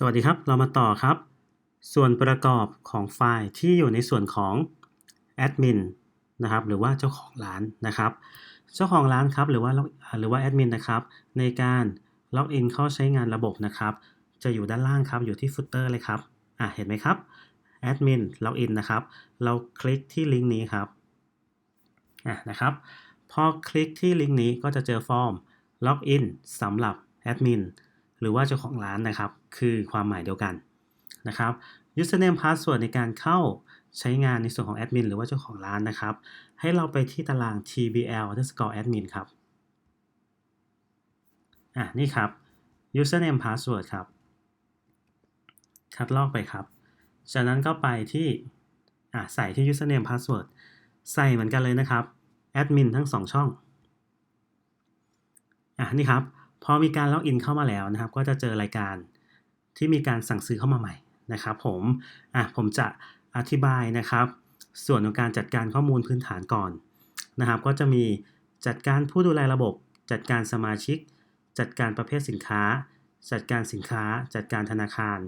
สวัสดีครับ เรามาต่อครับ ส่วนประกอบของไฟล์ที่อยู่ในส่วนของแอดมินนะครับหรือว่าเจ้าของร้านนะครับ เจ้าของร้านครับหรือว่าหรือว่าแอดมินนะครับในการล็อกอินเข้าใช้งานระบบนะครับ จะอยู่ด้านล่างครับอยู่ที่ฟุตเตอร์เลยครับอะเห็นไหมครับแอดมินล็อกอินนะครับ เราคลิกที่ลิงก์นี้ครับอะนะครับ พอคลิกที่ลิงก์นี้ก็จะเจอฟอร์มล็อกอินสำหรับแอดมิน หรือว่าเจ้าของร้านนะครับ คือความหมายเดียวกันนะครับ username password ในการเข้าใช้งานในส่วนของแอดมินหรือว่าเจ้าของร้านนะครับ ให้เราไปที่ตาราง tbl underscore admin ครับ อะ นี่ครับ username password ครับ คัดลอกไปครับ จากนั้นก็ไปที่ อะ ใส่ที่ username password ใส่เหมือนกันเลยนะครับแอดมินทั้ง 2 ช่อง อะ นี่ครับ พอมีการล็อกอินเข้ามาแล้วนะครับ ก็จะเจอรายการที่มีการสั่งซื้อเข้ามาใหม่นะครับ ผมอะผมจะอธิบายนะครับ ส่วนของการจัดการข้อมูลพื้นฐานก่อนนะครับ ก็จะมีจัดการผู้ดูแลระบบ จัดการสมาชิก จัดการประเภทสินค้า จัดการสินค้า จัดการธนาคาร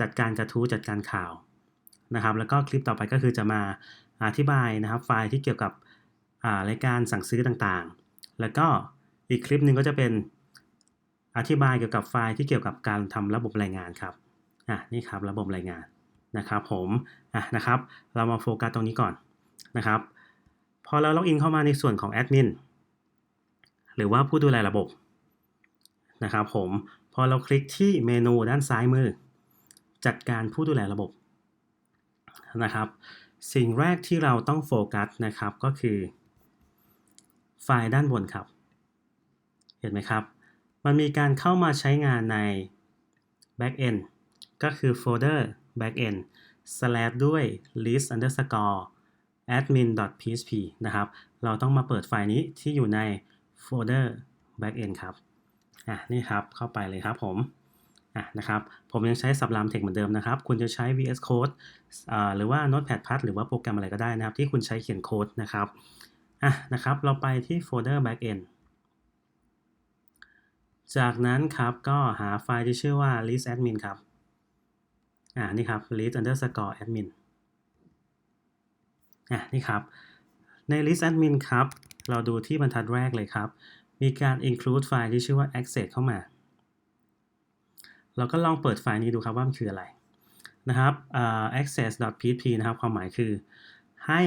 จัดการกระทู้จัดการข่าวนะครับ แล้วก็คลิปต่อไปก็คือจะมาอธิบายนะครับ ไฟล์ที่เกี่ยวกับรายการสั่งซื้อต่างๆ แล้วก็อีกคลิปหนึ่งก็จะเป็น อธิบายเกี่ยวกับไฟล์ที่เกี่ยวกับการทำระบบรายงานครับอะนี่ครับระบบรายงานนะครับผมอะนะครับ เรามาโฟกัสตรงนี้ก่อนนะครับ พอเราล็อกอินเข้ามาในส่วนของแอดมินหรือว่าผู้ดูแลระบบนะครับผมพอเราคลิกที่เมนูด้านซ้ายมือ จัดการผู้ดูแลระบบนะครับ สิ่งแรกที่เราต้องโฟกัสนะครับก็คือ ไฟล์ด้านบนครับ เห็นไหมครับ มันมีการเข้ามาใช้งานใน backend ก็คือโฟลเดอร์ backend slash ด้วย list underscore admin php นะครับ เราต้องมาเปิดไฟล์นี้ที่อยู่ในโฟลเดอร์ backend ครับ อะนี่ครับเข้าไปเลยครับผมอะนะครับผมยังใช้สับรามเทคเหมือนเดิมนะครับ คุณจะใช้ VS Code อ่าหรือว่า Notepad+ หรือว่าโปรแกรมอะไรก็ได้นะครับ ที่คุณใช้เขียนโค้ดนะครับอะนะครับ เราไปที่โฟลเดอร์ backend จากนั้นครับก็หาไฟล์ที่ชื่อว่า list admin ครับ อ่า นี่ครับ list underscore admin อ่านี่ครับ ใน list admin ครับ เราดูที่บรรทัดแรกเลยครับ มีการ include ไฟล์ที่ชื่อว่า access เข้ามา เราก็ลองเปิดไฟล์นี้ดูครับว่ามันคืออะไรนะครับ access.php นะครับ ความหมายคือให้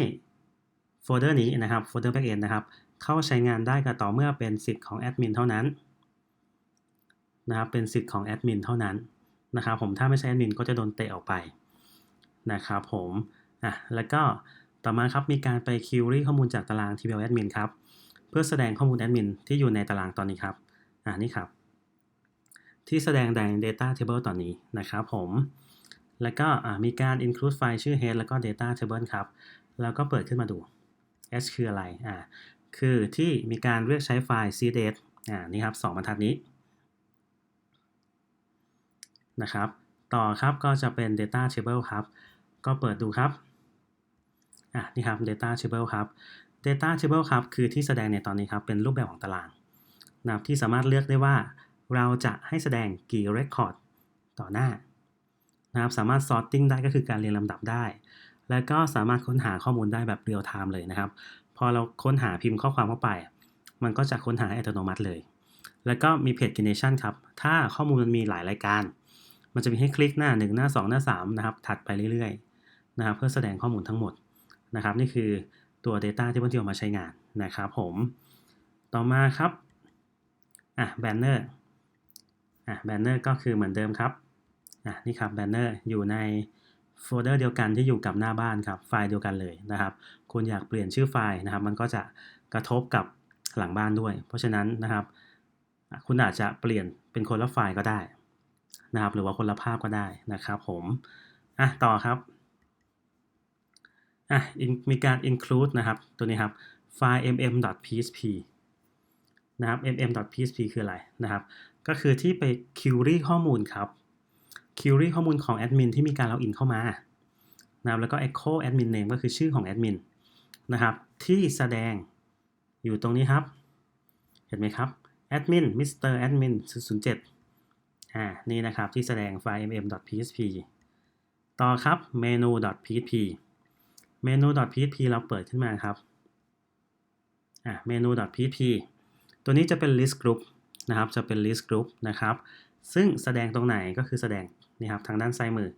โฟลเดอร์นี้นะครับ โฟลเดอร์ backend นะครับ เข้าใช้งานได้ก็ต่อเมื่อเป็นสิทธิ์ของแอดมินเท่านั้น นะครับเป็นสิทธิ์ของแอดมินเท่านั้นนะครับผมถ้าไม่ใช่แอดมินก็จะโดนเตะออกไปนะครับผมอะแล้วก็ต่อมาครับมีการไปคิวรี่ข้อมูลจากตาราง TBL admin ครับเพื่อแสดงข้อมูลแอดมินที่อยู่ในตารางตอนนี้ครับอ่านี่ครับ ที่แสดงใน data table ตอนนี้นะครับผมแล้วก็มีการ include ไฟล์ชื่อ head แล้วก็ data table ครับ แล้วก็เปิดขึ้นมาดู h คืออะไรอ่าคือที่มีการเรียกใช้ไฟล์ cdate อ่านี่ครับ2บรรทัดนี้ นะครับ ต่อครับก็จะเป็น data table ครับ ก็เปิดดูครับอะนี่ครับ data table ครับ data table ครับคือที่แสดงในตอนนี้ครับเป็นรูปแบบของตารางนะครับที่สามารถเลือกได้ว่า เราจะให้แสดงกี่ record ต่อหน้านะครับสามารถ sorting ได้ก็คือการเรียงลำดับได้ แล้วก็สามารถค้นหาข้อมูลได้แบบ real time เลยนะครับ พอเราค้นหาพิมพ์ข้อความเข้าไป มันก็จะค้นหาอัตโนมัติเลย แล้วก็มี pagination ครับ ถ้าข้อมูลมันมีหลายรายการ มันจะมีให้คลิกหน้า 1 หน้า 2 หน้า 3 นะครับ ถัดไปเรื่อยๆ นะครับ เพื่อแสดงข้อมูลทั้งหมดนะครับ นี่คือตัว Data ที่เพื่อนๆมาใช้งานนะครับผม ต่อมาครับ อะ Banner อะ Banner ก็คือเหมือนเดิมครับ อะ นี่ครับ Banner อยู่ในโฟลเดอร์เดียวกันที่อยู่กับหน้าบ้านครับ ไฟล์เดียวกันเลยนะครับ คุณอยากเปลี่ยนชื่อไฟล์นะครับ มันก็จะกระทบกับหลังบ้านด้วย เพราะฉะนั้นนะครับ คุณอาจจะเปลี่ยนเป็นคนละไฟล์ก็ได้ นะครับ หรือว่าคนละภาพก็ได้นะครับผมอะต่อครับอะมีการ include นะครับ ตัวนี้ครับไฟล์ mm.php นะครับ mm.php คืออะไรนะครับ ก็คือที่ไป query ข้อมูลครับ query ข้อมูลของแอดมินที่มีการล็อกอินเข้ามานะครับแล้วก็ echo admin name ก็คือชื่อของแอดมินนะครับ ที่แสดงอยู่ตรงนี้ครับ เห็นไหมครับ admin Mr. admin 007 อ่านี่นะครับที่แสดงไฟล์ mm.php ต่อครับ menu.php menu.php เราเปิดขึ้นมาครับอ่า menu.php ตัวนี้จะเป็น list group นะครับ จะเป็น list group นะครับ ซึ่งแสดงตรงไหนก็คือแสดงนี่ครับทางด้านซ้ายมือ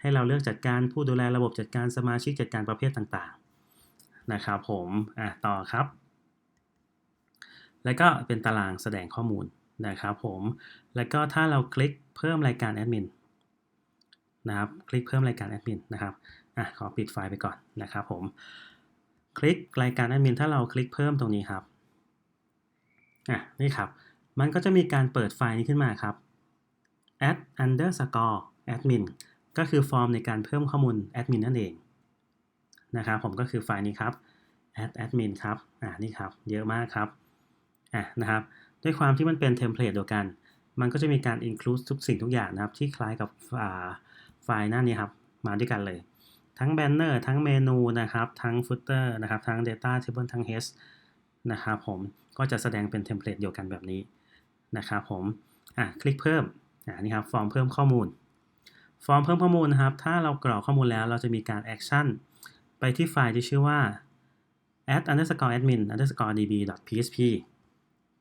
ให้เราเลือกจัดการผู้ดูแลระบบจัดการสมาชิกจัดการประเภทต่างๆ นะครับผม อะต่อครับ แล้วก็เป็นตารางแสดงข้อมูล นะครับผม แล้วก็ถ้าเราคลิกเพิ่มรายการแอดมินนะครับ คลิกเพิ่มรายการแอดมินนะครับอะขอปิดไฟล์ไปก่อนนะครับผม คลิกรายการแอดมินถ้าเราคลิกเพิ่มตรงนี้ครับอะนี่ครับ มันก็จะมีการเปิดไฟล์นี้ขึ้นมาครับ add underscore admin ก็คือฟอร์มในการเพิ่มข้อมูลแอดมินนั่นเองนะครับผมก็คือไฟล์นี้ครับ add admin ครับอ่านี่ครับ เยอะมากครับอะนะครับ ด้วยความที่มันเป็นเทมเพลตเดียวกัน มันก็จะมีการ include ทุกสิ่งทุกอย่างนะครับ ที่คล้ายกับไฟล์หน้านี้ครับ มาด้วยกันเลย ทั้งแบนเนอร์ทั้งเมนูนะครับ ทั้งฟุตเตอร์นะครับ ทั้ง Data Table ทั้ง H นะครับผมก็จะแสดงเป็นเทมเพลตเดียวกันแบบนี้นะครับผมอะคลิกเพิ่มอ่านี่ครับฟอร์มเพิ่มข้อมูล ฟอร์มเพิ่มข้อมูลนะครับ ถ้าเรากรอกข้อมูลแล้วเราจะมีการแอคชั่นไปที่ไฟล์ที่ชื่อว่า add underscore admin underscore db php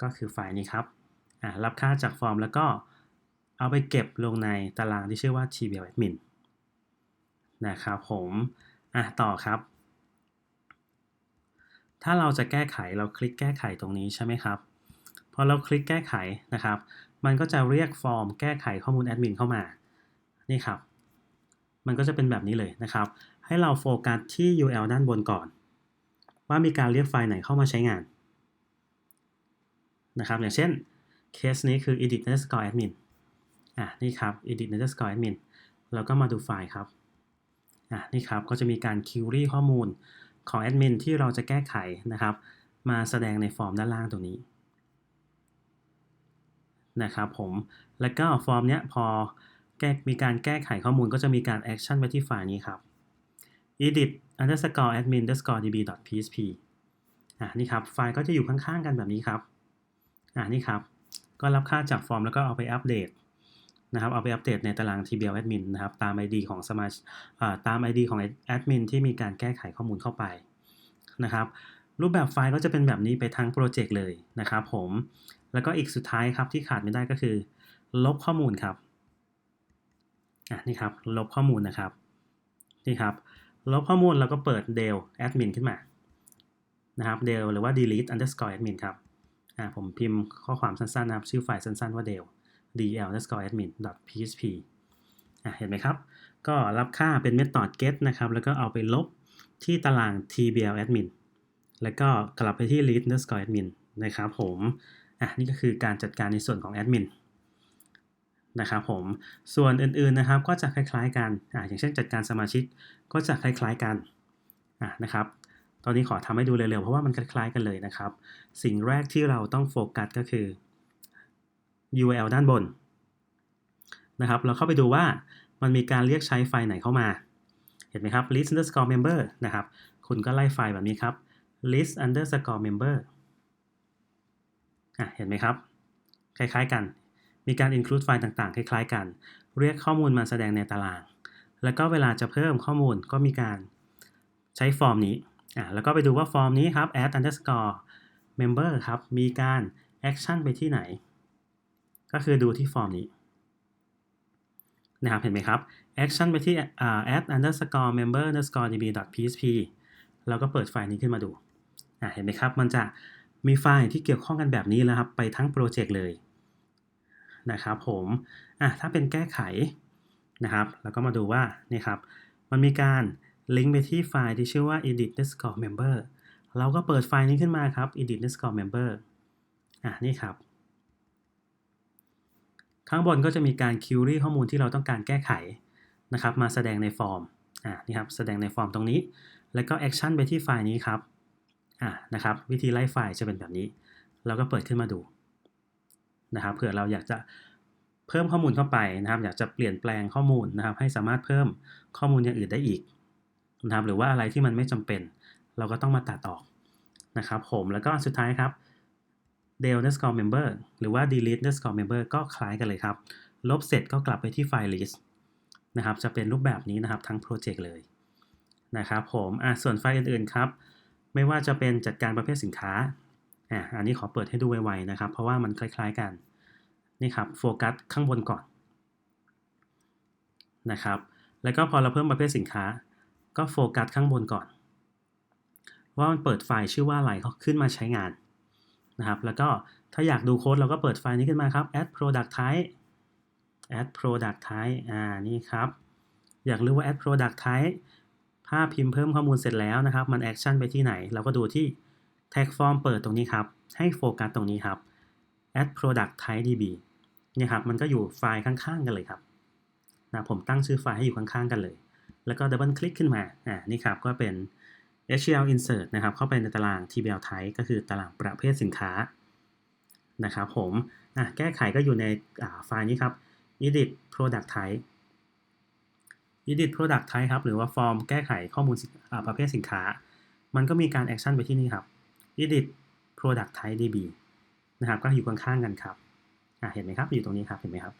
ก็คือไฟล์นี้ครับรับค่าจากฟอร์มแล้วก็เอาไปเก็บลงในตารางที่ชื่อว่า tbl admin นะครับผมอะต่อครับ ถ้าเราจะแก้ไขเราคลิกแก้ไขตรงนี้ใช่ไหมครับ พอเราคลิกแก้ไขนะครับ มันก็จะเรียกฟอร์มแก้ไขข้อมูลแอดมินเข้ามา นี่ครับ มันก็จะเป็นแบบนี้เลยนะครับ ให้เราโฟกัสที่ URL ด้านบนก่อน ว่ามีการเรียกไฟล์ไหนเข้ามาใช้งาน นะครับ อย่างเช่นเคสนี้คือ edit underscore admin อะนี่ครับ edit underscore admin แล้วก็มาดูไฟล์ครับ อะนี่ครับก็จะมีการ query ข้อมูลของแอดมินที่เราจะแก้ไขนะครับ มาแสดงในฟอร์มด้านล่างตรงนี้นะครับผม แล้วก็ฟอร์มเนี้ยพอแก้มีการแก้ไขข้อมูลก็จะมีการแอคชั่นไปที่ไฟล์นี้ครับ edit underscore admin underscore db php อะนี่ครับ ไฟล์ก็จะอยู่ข้างๆกันแบบนี้ครับ อะนี่ครับ ก็รับค่าจากฟอร์มแล้วก็เอาไปอัปเดตนะครับ เอาไปอัปเดตในตาราง tbl admin นะครับ ตาม ID ของสมาชิกตาม ID ของแอดมินที่มีการแก้ไขข้อมูลเข้าไปนะครับ รูปแบบไฟล์ก็จะเป็นแบบนี้ไปทั้งโปรเจกต์เลยนะครับผม แล้วก็อีกสุดท้ายครับที่ขาดไม่ได้ก็คือ ลบข้อมูลครับอะนี่ครับ ลบข้อมูลนะครับ นี่ครับ ลบข้อมูลแล้วก็เปิด del admin ขึ้นมานะครับ del หรือว่า delete underscore admin ครับ อ่าผมพิมพ์ข้อความสั้นๆนะครับ ชื่อไฟล์สั้นๆว่า del dl underscore admin php อะเห็นไหมครับ ก็รับค่าเป็น method get นะครับ แล้วก็เอาไปลบที่ตาราง tbl admin แล้วก็กลับไปที่ read underscore admin นะครับผมอะนี่ก็คือการจัดการในส่วนของแอดมินนะครับผมส่วนอื่นๆนะครับก็จะคล้ายๆกันอะอย่างเช่นจัดการสมาชิกก็จะคล้ายๆกันอะนะครับ ตอนนี้ขอทำให้ดูเร็วๆ เพราะว่ามันคล้ายๆกันเลยนะครับ สิ่งแรกที่เราต้องโฟกัสก็คือ URL ด้านบนนะครับ เราเข้าไปดูว่ามันมีการเรียกใช้ไฟล์ไหนเข้ามา เห็นไหมครับ list underscore member นะครับ คุณก็ไล่ไฟล์แบบนี้ครับ list underscore member อะ เห็นไหมครับ คล้ายๆกัน มีการ include ไฟล์ต่างๆ คล้ายๆกัน เรียกข้อมูลมาแสดงในตาราง แล้วก็เวลาจะเพิ่มข้อมูลก็มีการใช้ฟอร์มนี้ อะแล้วก็ไปดูว่าฟอร์มนี้ครับ add underscore member ครับ มีการ action ไปที่ไหน ก็คือดูที่ฟอร์มนี้นะครับเห็นไหมครับ action ไปที่ add underscore member underscore db php แล้วก็เปิดไฟล์นี้ขึ้นมาดูอะเห็นไหมครับ มันจะมีไฟล์ที่เกี่ยวข้องกันแบบนี้แล้วครับ ไปทั้งโปรเจกต์เลยนะครับผมอะถ้าเป็นแก้ไขนะครับ แล้วก็มาดูว่านี่ครับ มันมีการ ลิงก์ไปที่ไฟล์ที่ชื่อว่า edit underscore member เราก็เปิดไฟล์นี้ขึ้นมาครับ edit underscore member อะนี่ครับ ข้างบนก็จะมีการ query ข้อมูลที่เราต้องการแก้ไขนะครับมาแสดงในฟอร์มอะนี่ครับแสดงในฟอร์มตรงนี้ แล้วก็ action ไปที่ไฟล์นี้ครับอะนะครับวิธีไล่ไฟล์จะเป็นแบบนี้ เราก็เปิดขึ้นมาดูนะครับเผื่อเราอยากจะเพิ่มข้อมูลเข้าไปนะครับ อยากจะเปลี่ยนแปลงข้อมูลนะครับ ให้สามารถเพิ่มข้อมูลอย่างอื่นได้อีก นะครับหรือว่าอะไรที่มันไม่จำเป็น เราก็ต้องมาตัดออกนะครับผมแล้วก็สุดท้ายครับ del underscore member หรือว่า delete underscore member ก็คล้ายกันเลยครับ ลบเสร็จก็กลับไปที่ไฟล์ list นะครับ จะเป็นรูปแบบนี้นะครับทั้งโปรเจกต์เลยนะครับผมอะส่วนไฟล์อื่นๆครับ ไม่ว่าจะเป็นจัดการประเภทสินค้าอะอันนี้ขอเปิดให้ดูไวๆนะครับ เพราะว่ามันคล้ายๆกัน นี่ครับโฟกัสข้างบนก่อนนะครับ แล้วก็พอเราเพิ่มประเภทสินค้า ก็โฟกัสข้างบนก่อน ว่ามันเปิดไฟล์ชื่อว่าอะไรเขาขึ้นมาใช้งานนะครับ แล้วก็ถ้าอยากดูโค้ดเราก็เปิดไฟล์นี้ขึ้นมาครับ add product type add product type อ่า นี่ครับ อยากรู้ว่า add product type ถ้าพิมพ์เพิ่มข้อมูลเสร็จแล้วนะครับ มันแอคชั่นไปที่ไหน เราก็ดูที่ tag form เปิดตรงนี้ครับ ให้โฟกัสตรงนี้ครับ add product type db เนี่ยครับ มันก็อยู่ไฟล์ข้างๆกันเลยครับนะผมตั้งชื่อไฟล์ให้อยู่ข้างๆกันเลย แล้วก็ดับเบิลคลิกขึ้นมา อ่า นี่ครับ ก็เป็น HTML insert นะครับ เข้าไปในตาราง TBL type ก็คือตารางประเภทสินค้า นะครับผม อะ แก้ไขก็อยู่ในไฟล์นี้ครับ edit product type edit product type ครับ หรือว่าฟอร์มแก้ไขข้อมูลประเภทสินค้า มันก็มีการแอคชั่นไปที่นี่ครับ edit product type db นะครับ ก็อยู่ข้างๆกันครับ อะ เห็นไหมครับ อยู่ตรงนี้ครับ เห็นไหมครับ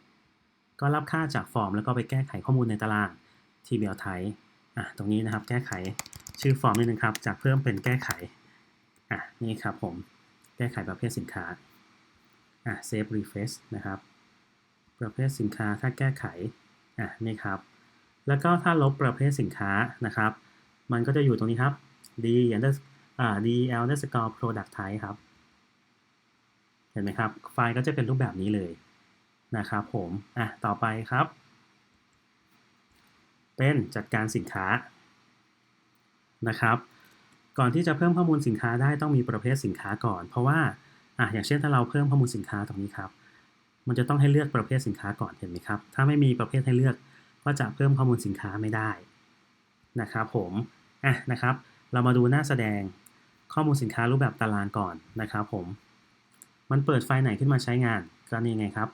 ก็รับค่าจากฟอร์มแล้วก็ไปแก้ไขข้อมูลในตาราง tbl type อะตรงนี้นะครับแก้ไขชื่อฟอร์มนิดนึงครับจากเพิ่มเป็นแก้ไขอะนี่ครับผมแก้ไขประเภทสินค้าอะ save refresh นะครับ ประเภทสินค้าถ้าแก้ไขอะนี่ครับ แล้วก็ถ้าลบประเภทสินค้านะครับ มันก็จะอยู่ตรงนี้ครับ d under อ่า dl underscore product type ครับ เห็นไหมครับ ไฟล์ก็จะเป็นรูปแบบนี้เลยนะครับผมอะต่อไปครับ เป็นจัดการสินค้านะครับ ก่อนที่จะเพิ่มข้อมูลสินค้าได้ต้องมีประเภทสินค้าก่อน เพราะว่าอะอย่างเช่นถ้าเราเพิ่มข้อมูลสินค้าตรงนี้ครับ มันจะต้องให้เลือกประเภทสินค้าก่อนเห็นไหมครับ ถ้าไม่มีประเภทให้เลือกก็จะเพิ่มข้อมูลสินค้าไม่ได้นะครับผมอะนะครับ เรามาดูหน้าแสดงข้อมูลสินค้ารูปแบบตารางก่อนนะครับผม มันเปิดไฟล์ไหนขึ้นมาใช้งานก็นี่ไงครับ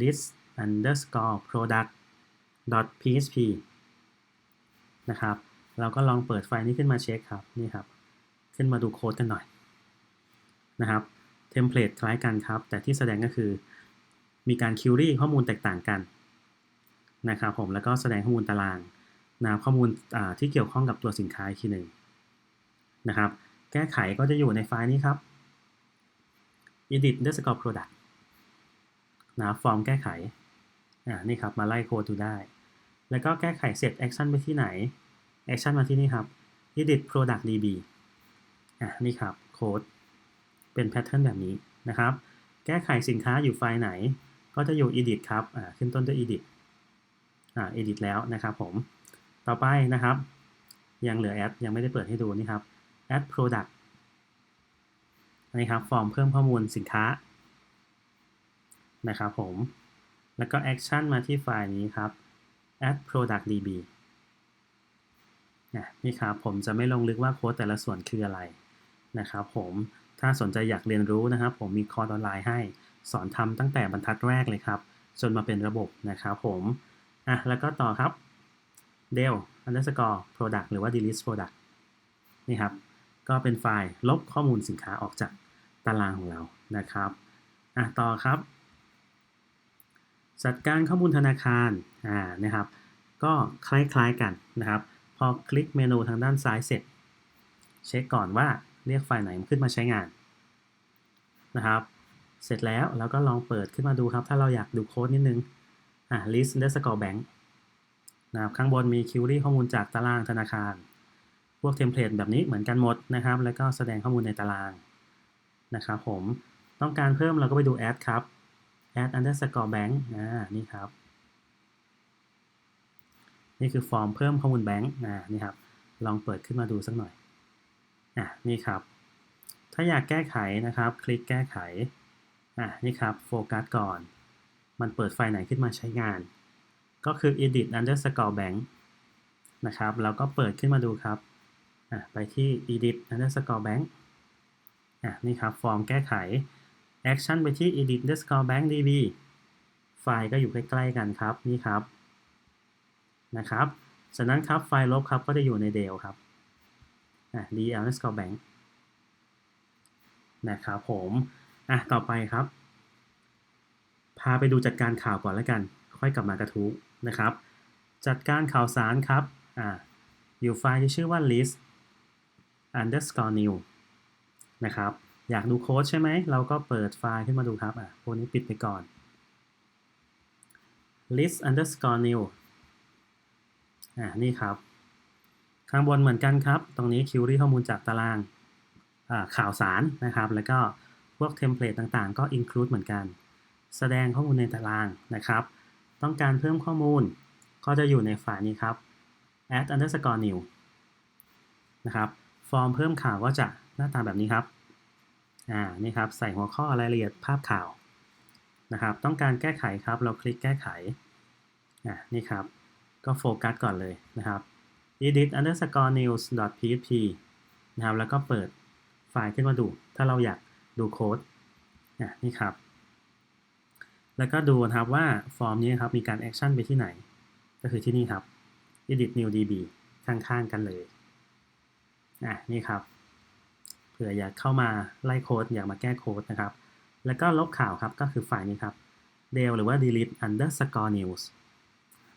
list underscore product dot php นะครับ เราก็ลองเปิดไฟล์นี้ขึ้นมาเช็คครับนี่ครับ ขึ้นมาดูโค้ดกันหน่อยนะครับเทมเพลตคล้ายกันครับ แต่ที่แสดงก็คือ มีการคิวรี่ข้อมูลแตกต่างกันนะครับผมแล้วก็แสดงข้อมูลตารางนะข้อมูลที่เกี่ยวข้องกับตัวสินค้าอีกทีหนึ่งนะครับ แก้ไขก็จะอยู่ในไฟล์นี้ครับ edit underscore product นะฟอร์มแก้ไขอ่านี่ครับ มาไล่โค้ดดูได้ แล้วก็แก้ไขเสร็จ action ไปที่ไหน action มาที่นี่ครับ edit product db อ่านี่ครับโค้ดเป็นแพทเทิร์นแบบนี้นะครับ แก้ไขสินค้าอยู่ไฟล์ไหน ก็จะอยู่ edit ครับอ่าขึ้นต้นด้วย edit อ่า edit แล้วนะครับผมต่อไปนะครับ ยังเหลือ add ยังไม่ได้เปิดให้ดูนี่ครับ add product อันนี้ครับฟอร์มเพิ่มข้อมูลสินค้านะครับผม แล้วก็ action มาที่ไฟล์นี้ครับ add product db นี่ครับผมจะไม่ลงลึกว่าโค้ดแต่ละส่วนคืออะไรนะครับผมถ้าสนใจอยากเรียนรู้นะครับ ผมมีคอร์สออนไลน์ให้ สอนทำตั้งแต่บรรทัดแรกเลยครับ จนมาเป็นระบบนะครับผมอะแล้วก็ต่อครับ del underscore product หรือว่า delete product นี่ครับ ก็เป็นไฟล์ลบข้อมูลสินค้าออกจากตารางของเรานะครับอะต่อครับ จัดการข้อมูลธนาคารอ่านะครับก็คล้ายๆกันนะครับ พอคลิกเมนูทางด้านซ้ายเสร็จ เช็คก่อนว่าเรียกไฟล์ไหนขึ้นมาใช้งานนะครับ เสร็จแล้วเราก็ลองเปิดขึ้นมาดูครับ ถ้าเราอยากดูโค้ดนิดนึงอ่า list underscore bank นะครับข้างบนมีคิวรี่ข้อมูลจากตารางธนาคาร พวกเทมเพลตแบบนี้เหมือนกันหมดนะครับ แล้วก็แสดงข้อมูลในตารางนะครับผมต้องการเพิ่มเราก็ไปดู add ครับ add underscore bank อ่านี่ครับ นี่คือฟอร์มเพิ่มข้อมูลแบงค์อ่านี่ครับ ลองเปิดขึ้นมาดูสักหน่อยอะนี่ครับ ถ้าอยากแก้ไขนะครับ คลิกแก้ไขอะนี่ครับโฟกัสก่อน มันเปิดไฟล์ไหนขึ้นมาใช้งาน ก็คือ edit underscore bank นะครับ แล้วก็เปิดขึ้นมาดูครับอะไปที่ edit underscore bank อะนี่ครับ ฟอร์มแก้ไข action ไปที่ edit underscore bank db ไฟล์ก็อยู่ใกล้ๆกันครับนี่ครับนะครับฉะนั้นครับไฟล์ลบครับก็จะอยู่ใน del ครับอะ dl underscore bank นะครับผมอะต่อไปครับ พาไปดูจัดการข่าวก่อนแล้วกัน ค่อยกลับมากระทู้นะครับ จัดการข่าวสารครับอ่าอยู่ไฟล์ที่ชื่อว่า list underscore new นะครับ อยากดูโค้ดใช่ไหม เราก็เปิดไฟล์ขึ้นมาดูครับ อะ พวกนี้ปิดไปก่อน list underscore new อะนี่ครับ ข้างบนเหมือนกันครับ ตรงนี้ query ข้อมูลจากตารางข่าวสารนะครับ แล้วก็พวกเทมเพลตต่างๆ ก็ include เหมือนกัน แสดงข้อมูลในตารางนะครับ ต้องการเพิ่มข้อมูล ก็จะอยู่ในไฟล์นี้ครับ add underscore new นะครับ ฟอร์มเพิ่มข่าวก็จะหน้าตาแบบนี้ครับ อ่านี่ครับใส่หัวข้อรายละเอียดภาพข่าวนะครับ ต้องการแก้ไขครับ เราคลิกแก้ไขอ่านี่ครับ ก็โฟกัสก่อนเลยนะครับ edit underscore news php นะครับแล้วก็เปิดไฟล์ขึ้นมาดู ถ้าเราอยากดูโค้ดอ่านี่ครับ แล้วก็ดูนะครับว่าฟอร์มนี้ครับมีการแอคชั่นไปที่ไหน ก็คือที่นี่ครับ edit new db ข้างๆกันเลยอะนี่ครับ เผื่ออยากเข้ามาไล่โค้ดอยากมาแก้โค้ดนะครับ แล้วก็ลบข่าวครับก็คือไฟล์นี้ครับ del หรือว่า delete underscore news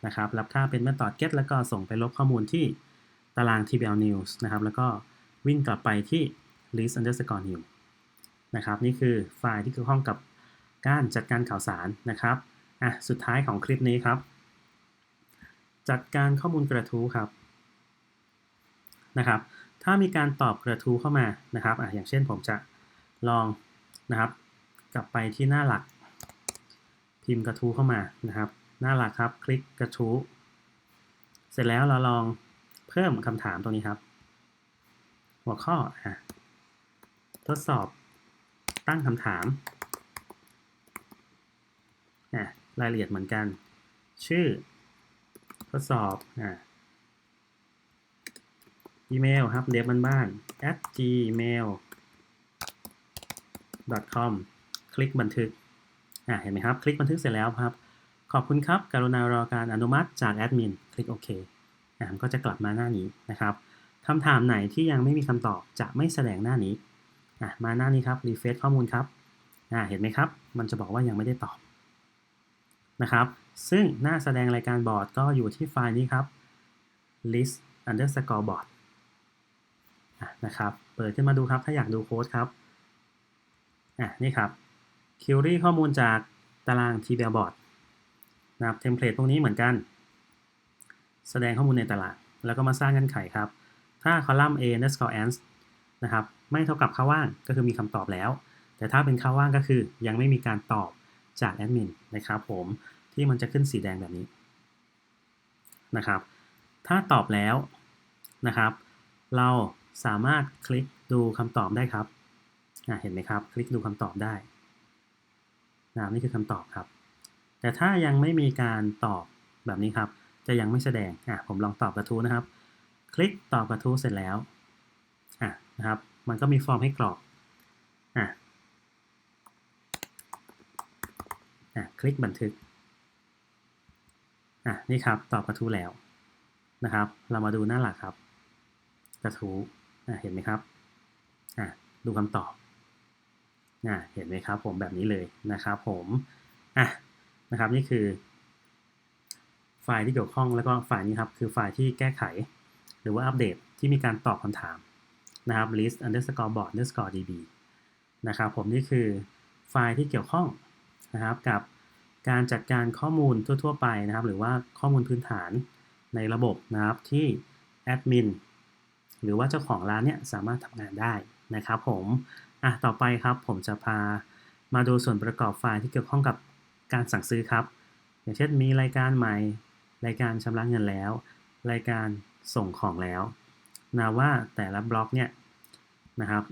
นะครับรับค่าเป็น method get แล้วก็ส่งไปลบข้อมูลที่ตาราง tbl news นะครับ แล้วก็วิ่งกลับไปที่ list underscore new นะครับนี่คือไฟล์ที่เกี่ยวข้องกับการจัดการข่าวสารนะครับอะสุดท้ายของคลิปนี้ครับ จัดการข้อมูลกระทู้ครับนะครับ ถ้ามีการตอบกระทู้เข้ามานะครับออย่างเช่นผมจะลองนะครับ กลับไปที่หน้าหลัก พิมพ์กระทู้เข้ามานะครับ หน้าหลักครับ คลิกกระทู้ เสร็จแล้วเราลองเพิ่มคำถามตรงนี้ครับ หัวข้ออะทดสอบตั้งคำถามอะรายละเอียดเหมือนกัน ชื่อ ทดสอบอะ อีเมลครับเดฟบ้านบ้าน at gmail com คลิกบันทึกอะเห็นไหมครับ คลิกบันทึกเสร็จแล้วครับ ขอบคุณครับ กรุณารอการอนุมัติจากแอดมิน คลิกโอเคอะมันก็จะกลับมาหน้านี้นะครับคำถามไหนที่ยังไม่มีคำตอบจะไม่แสดงหน้านี้อะมาหน้านี้ครับรีเฟซข้อมูลครับอะเห็นไหมครับ มันจะบอกว่ายังไม่ได้ตอบนะครับ ซึ่งหน้าแสดงรายการบอร์ดก็อยู่ที่ไฟล์นี้ครับ list underscore board นะครับ เปิดขึ้นมาดูครับ ถ้าอยากดูโค้ดครับอะนี่ครับ query ข้อมูลจากตาราง tbl board นะครับเทมเพลตพวกนี้เหมือนกัน แสดงข้อมูลในตารางแล้วก็มาสร้างเงื่อนไขครับ ถ้าคอลัมน์ a underscore ans นะครับ ไม่เท่ากับค่าว่างก็คือมีคำตอบแล้ว แต่ถ้าเป็นค่าว่างก็คือยังไม่มีการตอบจากแอดมินนะครับผมที่มันจะขึ้นสีแดงแบบนี้นะครับ ถ้าตอบแล้วนะครับ เรา สามารถคลิกดูคำตอบได้ครับเห็นไหมครับ คลิกดูคำตอบได้นะนี่คือคำตอบครับ แต่ถ้ายังไม่มีการตอบแบบนี้ครับ จะยังไม่แสดงอะผมลองตอบกระทู้นะครับ คลิกตอบกระทู้เสร็จแล้วอะนะครับ มันก็มีฟอร์มให้กรอกอะอะคลิกบันทึกอะนี่ครับตอบกระทู้แล้วนะครับ เรามาดูหน้าหลักครับ กระทู้ เห็นไหมครับดูคำตอบเห็นไหมครับผมแบบนี้เลยนะครับผมอะนะครับนี่คือ ไฟล์ที่เกี่ยวข้องแล้วก็ไฟล์นี้ครับคือไฟล์ที่แก้ไข หรือว่าอัปเดตที่มีการตอบคำถามนะครับ list underscore board underscore db นะครับผมนี่คือไฟล์ที่เกี่ยวข้องนะครับกับการจัดการข้อมูลทั่ว ๆ ไปนะครับ หรือว่าข้อมูลพื้นฐานในระบบนะครับที่แอดมิน หรือว่าเจ้าของร้านเนี่ยสามารถทำงานได้นะครับผมอะต่อไปครับผมจะพามาดูส่วนประกอบไฟล์ที่เกี่ยวข้องกับการสั่งซื้อครับ อย่างเช่นมีรายการใหม่ รายการชำระเงินแล้ว รายการส่งของแล้วนะว่าแต่ละบล็อกเนี่ยนะครับ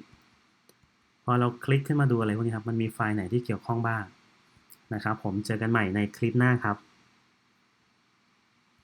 พอเราคลิกขึ้นมาดูอะไรพวกนี้ครับ มันมีไฟล์ไหนที่เกี่ยวข้องบ้างนะครับ ผมเจอกันใหม่ในคลิปหน้าครับ